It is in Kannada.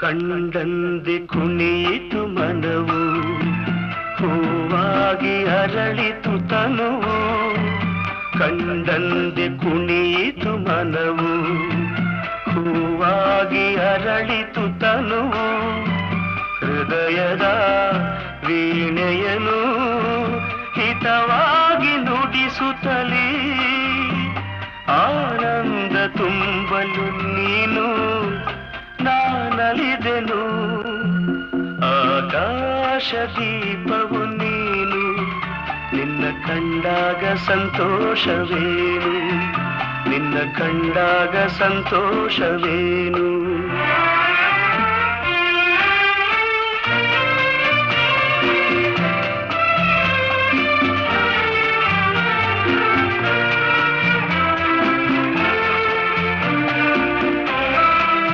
ಕಂಡಂದೆ ಕುಣಿಯಿತು ಮನವು. ಹೂವಾಗಿ ಅರಳಿತು ತನುವು. ಕಂಡಂದೆ ಕುಣಿಯಿತು ಮನವು. ಹೂವಾಗಿ ಅರಳಿತು ತನುವು. ಹೃದಯದ ವೀಣೆಯನು ಹಿತವಾಗಿ ನುಡಿಸುತ್ತಲೇ. ಆನಂದ ತುಂಬಲು ನೀನು ನಾನಲಿದೆನು ಆಕಾಶ ದೀಪವು ನೀನು. ನಿನ್ನ ಕಂಡಾಗ ಸಂತೋಷವೇನು? ನಿನ್ನ ಕಂಡಾಗ ಸಂತೋಷವೇನು?